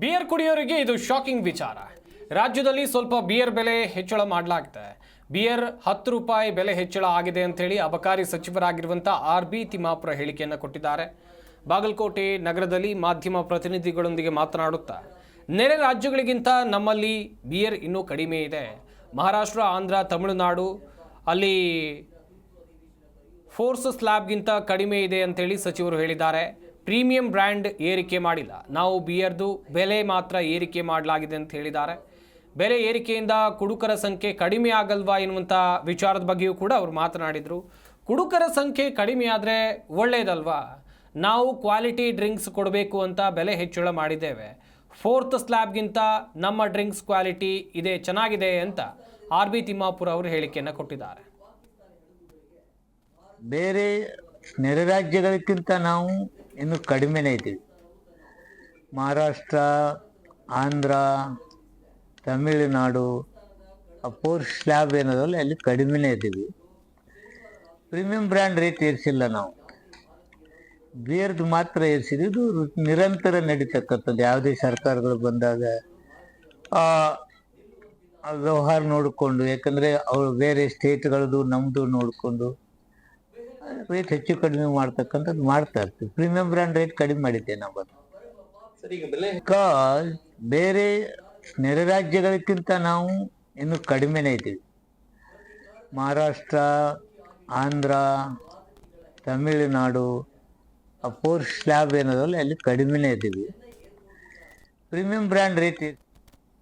Beer ಕುಡಿಯೋರಿಗೆ ಇದು shocking ವಿಚಾರ. ರಾಜ್ಯದಲ್ಲಿ ಸ್ವಲ್ಪ ಬಿಯರ್ ಬೆಲೆ ಹೆಚ್ಚಳ ಮಾಡಲಾಗಿದೆ ಬಿಯರ್ ಹತ್ತು ರೂಪಾಯಿ ಬೆಲೆ ಹೆಚ್ಚಳ ಆಗಿದೆ ಅಂತೇಳಿ ಅಬಕಾರಿ ಸಚಿವರಾಗಿರುವಂಥ ಆರ್ ಬಿ ತಿಮ್ಮಾಪುರ ಹೇಳಿಕೆಯನ್ನು ಕೊಟ್ಟಿದ್ದಾರೆ. ಬಾಗಲಕೋಟೆ ನಗರದಲ್ಲಿ ಮಾಧ್ಯಮ ಪ್ರತಿನಿಧಿಗಳೊಂದಿಗೆ ಮಾತನಾಡುತ್ತಾ, ನೆರೆ ರಾಜ್ಯಗಳಿಗಿಂತ ನಮ್ಮಲ್ಲಿ ಬಿಯರ್ ಇನ್ನೂ ಕಡಿಮೆ ಇದೆ. ಮಹಾರಾಷ್ಟ್ರ, ಆಂಧ್ರ, ತಮಿಳುನಾಡು ಅಲ್ಲಿ ಫೋರ್ಸ್ ಸ್ಲ್ಯಾಬ್ಗಿಂತ ಕಡಿಮೆ ಇದೆ ಅಂತೇಳಿ ಸಚಿವರು ಹೇಳಿದ್ದಾರೆ. ಪ್ರೀಮಿಯಂ ಬ್ರ್ಯಾಂಡ್ ಏರಿಕೆ ಮಾಡಿಲ್ಲ. ನಾವು ಬಿಯರ್ದು ಬೆಲೆ ಮಾತ್ರ ಏರಿಕೆ ಮಾಡಲಾಗಿದೆ ಅಂತ ಹೇಳಿದ್ದಾರೆ. ಬೆಲೆ ಏರಿಕೆಯಿಂದ ಕುಡುಕರ ಸಂಖ್ಯೆ ಕಡಿಮೆ ಆಗಲ್ವಾ ಎನ್ನುವಂಥ ವಿಚಾರದ ಬಗ್ಗೆಯೂ ಕೂಡ ಅವರು ಮಾತನಾಡಿದರು. ಕುಡುಕರ ಸಂಖ್ಯೆ ಕಡಿಮೆ ಆದರೆ ಒಳ್ಳೆಯದಲ್ವಾ ನಾವು ಕ್ವಾಲಿಟಿ ಡ್ರಿಂಕ್ಸ್ ಕೊಡಬೇಕು ಅಂತ ಬೆಲೆ ಹೆಚ್ಚಳ ಮಾಡಿದ್ದೇವೆ. ಫೋರ್ತ್ ಸ್ಲ್ಯಾಬ್ಗಿಂತ ನಮ್ಮ ಡ್ರಿಂಕ್ಸ್ ಕ್ವಾಲಿಟಿ ಇದೆ, ಚೆನ್ನಾಗಿದೆ ಅಂತ ಆರ್ ಬಿ ತಿಮ್ಮಾಪುರ ಅವರು ಹೇಳಿಕೆಯನ್ನು ಕೊಟ್ಟಿದ್ದಾರೆ. ಬೇರೆ ನೆರೆ ರಾಜ್ಯಗಳಿಗಿಂತ ನಾವು ಇನ್ನು ಕಡಿಮೆನೇ ಇದ್ದೀವಿ ಮಹಾರಾಷ್ಟ್ರ, ಆಂಧ್ರ, ತಮಿಳುನಾಡು, ಆ ಪೋರ್ ಸ್ಲ್ಯಾಬ್ ಏನದಲ್ಲ, ಅಲ್ಲಿ ಕಡಿಮೆನೇ ಇದ್ದೀವಿ. ಪ್ರೀಮಿಯಂ ಬ್ರ್ಯಾಂಡ್ ರೇಟ್ ಏರಿಸಿಲ್ಲ ನಾವು. ಬಿಯರ್ದು ಮಾತ್ರ ಏರಿಸಿದ್ವಿ ಇದು ನಿರಂತರ ನಡೀತಕ್ಕಂಥದ್ದು. ಯಾವುದೇ ಸರ್ಕಾರಗಳು ಬಂದಾಗ ವ್ಯವಹಾರ ನೋಡಿಕೊಂಡು, ಯಾಕಂದರೆ ಅವರು ಬೇರೆ ಸ್ಟೇಟ್ಗಳದ್ದು ನಮ್ಮದು ನೋಡಿಕೊಂಡು ರೇಟ್ ಹೆಚ್ಚು ಕಡಿಮೆ ಮಾಡ್ತಕ್ಕಂಥದ್ದು ಮಾಡ್ತಾ ಇರ್ತೀವಿ. ಪ್ರೀಮಿಯಂ ಬ್ರ್ಯಾಂಡ್ ರೇಟ್ ಕಡಿಮೆ ಮಾಡಿದ್ದೆ ನಾವು ಬಿಕಾಸ್ ಬೇರೆ ನೆರೆ ರಾಜ್ಯಗಳಿಗಿಂತ ನಾವು ಇನ್ನು ಕಡಿಮೆನೇ ಇದ್ದೀವಿ. ಮಹಾರಾಷ್ಟ್ರ ಆಂಧ್ರ ತಮಿಳುನಾಡು ಫೋರ್ ಸ್ಲ್ಯಾಬ್ ಏನದಲ್ಲ ಅಲ್ಲಿ ಕಡಿಮೆನೇ ಇದ್ದೀವಿ. Premium brand rate